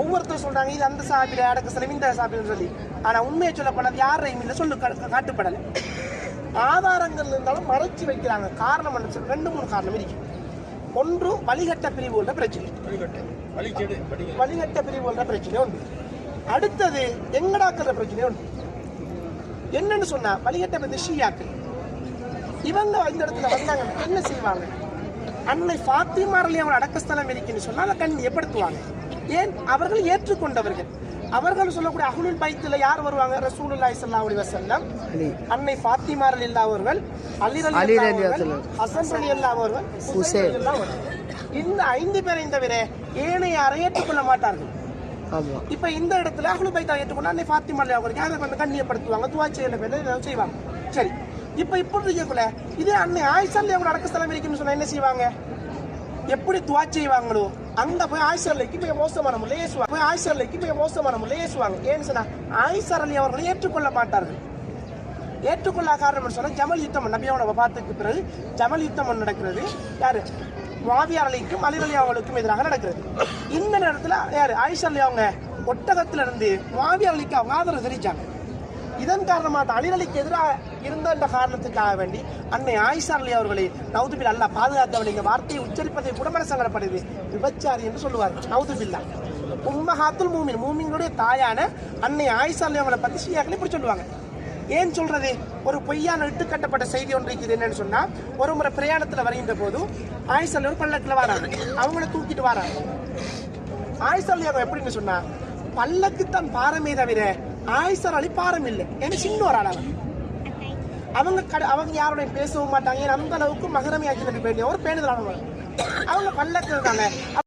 ஒவ்வொருத்தரும் சொல்றாங்க இது அந்த சாப்பிட அடக்க சிலம் இந்த சாப்பிடுன்னு சொல்லி. ஆனா உண்மையை சொல்ல போனது யாரையும் இல்லை சொல்லு காட்டுப்படலை. ஆதாரங்கள் இருந்தாலும் மறைச்சு வைக்கிறாங்க. காரணம் என்ன சொல்லு ரெண்டு மூணு காரணம் இருக்கு. ஒன்று வழிகட்ட பிரிவுகள பிரச்சனை. வழிகட்ட பிரிவுகள பிரச்சனை உண்டு. அடுத்தது எங்கடாக்குற பிரச்சனை உண்டு. என்னன்னு சொன்னா வழிகட்ட பிரிவு ஷியாக்கள். இவங்க இந்த இடத்துல வந்தாங்க என்ன செய்வாங்க? அன்னை ஃபாத்திமாரிலே அவர் அடக்கஸ்தலம் இருக்குன்னு சொன்னா அதை கண்ணியப்படுத்துவாங்க ஏன்? அவர்கள் ஏற்றுக்கொண்டவர்கள். அவர்கள் சொல்லக்கூடிய அகுலுல் பைத்துல யார் வருவாங்க? ரசூலுல்லாஹி ஸல்லல்லாஹு அலைஹி வஸல்லம். அன்னை ஃபாத்திமா ரலியல்லாஹு அவர்கள் அலி ரலியல்லாஹு அவர்கள் ரலியல்லாஹு அவர்கள். ஹுசைன். இந்த ஐந்து பேரை தவிர ஏனைய யாரை ஏற்றுக்கொள்ள மாட்டார்கள். இப்ப இந்த இடத்துல அஹ்லு பைத்தா ஏற்றுக்கொண்டு அன்னை ஃபாத்திமா ரலியல்லாஹு அவர்கள் அதை வந்து கண்ணியப்படுத்துவாங்க? துவா செய்யல ஏதாவது செய்வாங்க. சரி. இப்போ இப்படி இருக்கக்குள்ள இதே அன்னை ஆயிஷா அவங்க ஸ்தலம் இருக்குன்னு சொன்னா என்ன செய்வாங்க? எப்படி துவா செய்வாங்களோ அங்க போய் ஆயிஷர்லைக்கு போய் மோசமான முறையில் ஏசுவாங்க. போய் ஆயிஷர்லைக்கு போய் மோசமான முறையில் ஏசுவாங்க. ஏன்னு சொன்னா ஆயிஷர் அலி அவர்களை ஏற்றுக்கொள்ள மாட்டார்கள். ஏற்றுக்கொள்ள காரணம் சொன்னா ஜமல் யுத்தம் நபியோட வபாத்துக்கு பிறகு ஜமல் யுத்தம் நடக்கிறது. யாரு? மாவியார் அலிக்கும் அலி அலி அவர்களுக்கும் எதிராக நடக்கிறது. இந்த நேரத்தில் யாரு? ஆயிஷா அலி அவங்க ஒட்டகத்திலிருந்து மாவியார் அலிக்கு அவங்க ஆதரவு தெரிவிச்சாங்க. இதன் காரணமாக அலிரலிக்கு எதிராக இருந்த என்ற காரணத்துக்காக வேண்டி அன்னை ஆயிஷா அலி அவர்களை நவுதுபில் அல்ல பாதுகாத்தவன் இந்த வார்த்தையை உச்சரிப்பதை கூட மன சங்கடப்படுது விபச்சாரி என்று சொல்லுவார் நவுதுபில்லா. உம்மஹாத்துல் மூமின் மூமின்களுடைய தாயான அன்னை ஆயிஷா அலி அவளை பற்றி ஷியாக்கள் இப்படி சொல்லுவாங்க. ஏன் சொல்றது? ஒரு பொய்யான இட்டுக்கட்டப்பட்ட செய்தி ஒன்று இருக்குது என்னன்னு சொன்னா ஒரு முறை பிரயாணத்துல வருகின்ற போது ஆயிஷா ஒரு பல்லக்கில் வராங்க. அவங்கள தூக்கிட்டு வராங்க. ஆயிசல் அவங்க எப்படின்னு சொன்னா பல்லக்கு தான் பாரமே தவிர ஆயிஷர் அலி பாரம் இல்லை. ஏன்னா சின்ன ஒரு ஆள் அவன். அவங்க கடை அவங்க யாருடைய பேசவும் மாட்டாங்க. ஏன்னா அந்த அளவுக்கு மகரமையாக்கி ஆக்கி வேண்டிய ஒரு பேணுதலானவங்க அவங்க பல்லக்கு இருக்காங்க.